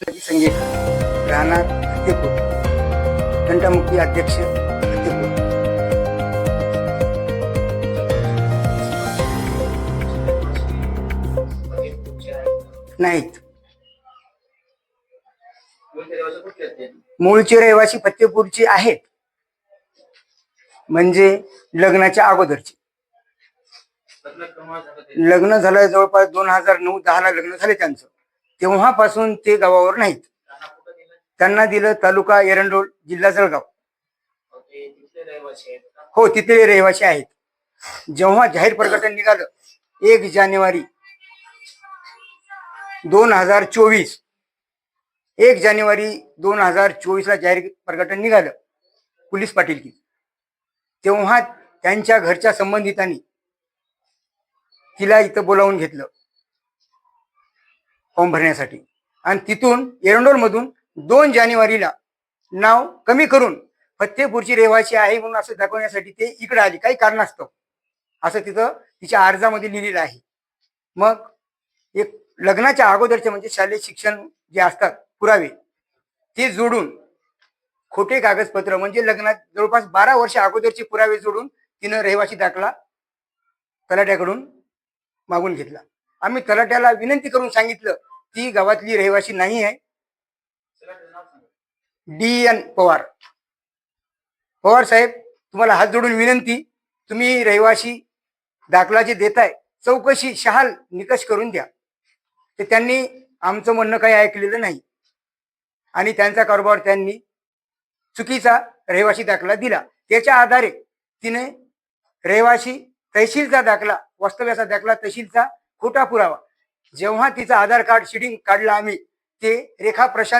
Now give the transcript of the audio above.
संगीत राहणार फतेपूर घंटामुक्ती अध्यक्ष फतेपूर नाहीत. मूळचे रहिवासी फतेपूरचे आहेत. म्हणजे लग्नाच्या अगोदरचे. लग्न झालं जवळपास दोन हजार नऊ दहाला लग्न झाले त्यांचं. तेव्हापासून ते गावावर नाहीत. त्यांना दिलं तालुका एरंडोल जिल्हा जळगाव. हो तिथले रहिवासी आहेत. जेव्हा जाहीर प्रकटन निघालं एक जानेवारी दोन हजार चोवीस एक जानेवारी दोन हजार चोवीस ला जाहीर प्रकटन निघालं पोलीस पाटील की तेव्हा त्यांच्या घरच्या संबंधितांनी तिला इथं बोलावून घेतलं. फॉर्म भरण्यासाठी. आणि तिथून एरंडोलमधून दोन जानेवारीला नाव कमी करून फत्तेपूरची रहिवाशी आहे म्हणून असं दाखवण्यासाठी ते इकडे आली. काही कारणास्तव. असं तिथं तिच्या अर्जामध्ये लिहिलेलं आहे. मग एक लग्नाच्या अगोदरचे म्हणजे शालेय शिक्षण जे असतात पुरावे ते जोडून खोटे कागदपत्र म्हणजे लग्नात जवळपास बारा वर्ष अगोदरचे पुरावे जोडून तिनं रहिवाशी दाखला तलाट्याकडून मागून घेतला. आम्ही तलाट्याला विनंती करून सांगितलं ती गावातली रहिवासी नाही आहे. D N Pawar. पवार साहेब तुम्हाला हात जोडून विनंती तुम्ही रहिवासी दाखला जे देताय चौकशी शहाल निकष करून द्या. तर त्यांनी आमचं म्हणणं काही ऐकलेलं नाही. आणि त्यांचा कारोबार त्यांनी चुकीचा रहिवासी दाखला दिला. त्याच्या आधारे तिने रहिवासी तहसीलचा दाखला वास्तव्याचा दाखला तहसीलचा खोटा पुरावा? जेव्हा तिचा आधार कार्ड शिडिंग काढला आम्ही ते रेखा प्रशांत